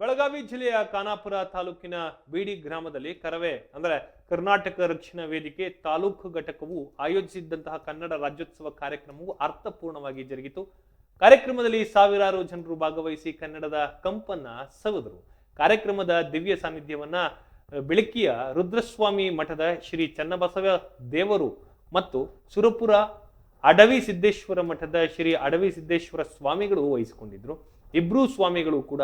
ಬೆಳಗಾವಿ ಜಿಲ್ಲೆಯ ಖಾನಾಪುರ ತಾಲೂಕಿನ ಬೀಡಿ ಗ್ರಾಮದಲ್ಲಿ ಕರವೇ, ಅಂದರೆ ಕರ್ನಾಟಕ ರಕ್ಷಣಾ ವೇದಿಕೆ ತಾಲೂಕು ಘಟಕವು ಆಯೋಜಿಸಿದ್ದಂತಹ ಕನ್ನಡ ರಾಜ್ಯೋತ್ಸವ ಕಾರ್ಯಕ್ರಮವು ಅರ್ಥಪೂರ್ಣವಾಗಿ ಜರುಗಿತು. ಕಾರ್ಯಕ್ರಮದಲ್ಲಿ ಸಾವಿರಾರು ಜನರು ಭಾಗವಹಿಸಿ ಕನ್ನಡದ ಕಂಪನ್ನ ಸವಿದರು. ಕಾರ್ಯಕ್ರಮದ ದಿವ್ಯ ಸಾನ್ನಿಧ್ಯವನ್ನ ಬೆಳಕಿಯ ರುದ್ರಸ್ವಾಮಿ ಮಠದ ಶ್ರೀ ಚನ್ನಬಸವ ದೇವರು ಮತ್ತು ಸುರಪುರ ಅಡವಿ ಸಿದ್ದೇಶ್ವರ ಮಠದ ಶ್ರೀ ಅಡವಿ ಸಿದ್ದೇಶ್ವರ ಸ್ವಾಮಿಗಳು ವಹಿಸಿಕೊಂಡಿದ್ರು. ಇಬ್ರೂ ಸ್ವಾಮಿಗಳು ಕೂಡ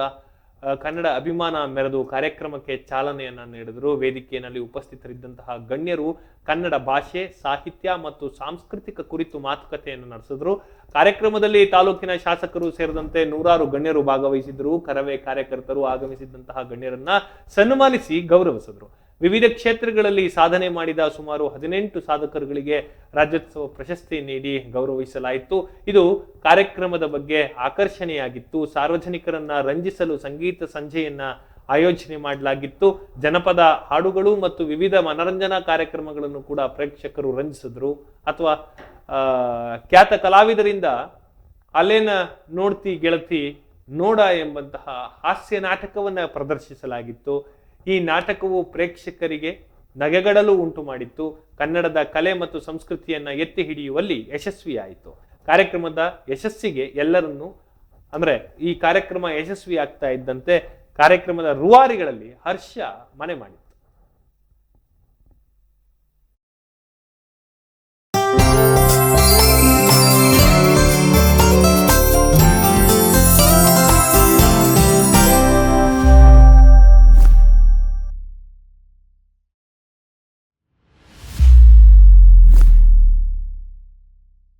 ಕನ್ನಡ ಅಭಿಮಾನ ಮೆರೆದು ಕಾರ್ಯಕ್ರಮಕ್ಕೆ ಚಾಲನೆಯನ್ನ ನೀಡಿದರು. ವೇದಿಕೆಯಲ್ಲಿ ಉಪಸ್ಥಿತರಿದ್ದಂತಹ ಗಣ್ಯರು ಕನ್ನಡ ಭಾಷೆ, ಸಾಹಿತ್ಯ ಮತ್ತು ಸಾಂಸ್ಕೃತಿಕ ಕುರಿತು ಮಾತುಕತೆಯನ್ನು ನಡೆಸಿದ್ರು. ಕಾರ್ಯಕ್ರಮದಲ್ಲಿ ತಾಲೂಕಿನ ಶಾಸಕರು ಸೇರಿದಂತೆ ನೂರಾರು ಗಣ್ಯರು ಭಾಗವಹಿಸಿದ್ರು. ಕರವೇ ಕಾರ್ಯಕರ್ತರು ಆಗಮಿಸಿದ್ದಂತಹ ಗಣ್ಯರನ್ನ ಸನ್ಮಾನಿಸಿ ಗೌರವಿಸಿದ್ರು. ವಿವಿಧ ಕ್ಷೇತ್ರಗಳಲ್ಲಿ ಸಾಧನೆ ಮಾಡಿದ ಸುಮಾರು ಹದಿನೆಂಟು ಸಾಧಕರುಗಳಿಗೆ ರಾಜ್ಯೋತ್ಸವ ಪ್ರಶಸ್ತಿ ನೀಡಿ ಗೌರವಿಸಲಾಯಿತು. ಇದು ಕಾರ್ಯಕ್ರಮದ ಬಗ್ಗೆ ಆಕರ್ಷಣೆಯಾಗಿತ್ತು. ಸಾರ್ವಜನಿಕರನ್ನ ರಂಜಿಸಲು ಸಂಗೀತ ಸಂಜೆಯನ್ನ ಆಯೋಜನೆ ಮಾಡಲಾಗಿತ್ತು. ಜನಪದ ಹಾಡುಗಳು ಮತ್ತು ವಿವಿಧ ಮನರಂಜನಾ ಕಾರ್ಯಕ್ರಮಗಳನ್ನು ಕೂಡ ಪ್ರೇಕ್ಷಕರು ರಂಜಿಸಿದ್ರು. ಅಥವಾ ಖ್ಯಾತ ಕಲಾವಿದರಿಂದ ಅಲ್ಲೇನ ನೋಡ್ತಿ ಗೆಳತಿ ನೋಡ ಎಂಬಂತಹ ಹಾಸ್ಯ ನಾಟಕವನ್ನ ಪ್ರದರ್ಶಿಸಲಾಗಿತ್ತು. ಈ ನಾಟಕವು ಪ್ರೇಕ್ಷಕರಿಗೆ ನಗೆಗಡಲು ಉಂಟು ಮಾಡಿತ್ತು. ಕನ್ನಡದ ಕಲೆ ಮತ್ತು ಸಂಸ್ಕೃತಿಯನ್ನು ಎತ್ತಿ ಹಿಡಿಯುವಲ್ಲಿ ಯಶಸ್ವಿಯಾಯಿತು. ಕಾರ್ಯಕ್ರಮದ ಯಶಸ್ಸಿಗೆ ಎಲ್ಲರನ್ನೂ ಅಂದರೆ ಈ ಕಾರ್ಯಕ್ರಮ ಯಶಸ್ವಿ ಆಗ್ತಾ ಇದ್ದಂತೆ ಕಾರ್ಯಕ್ರಮದ ರೂವಾರಿಗಳಲ್ಲಿ ಹರ್ಷ ಮನೆ ಮಾಡಿತು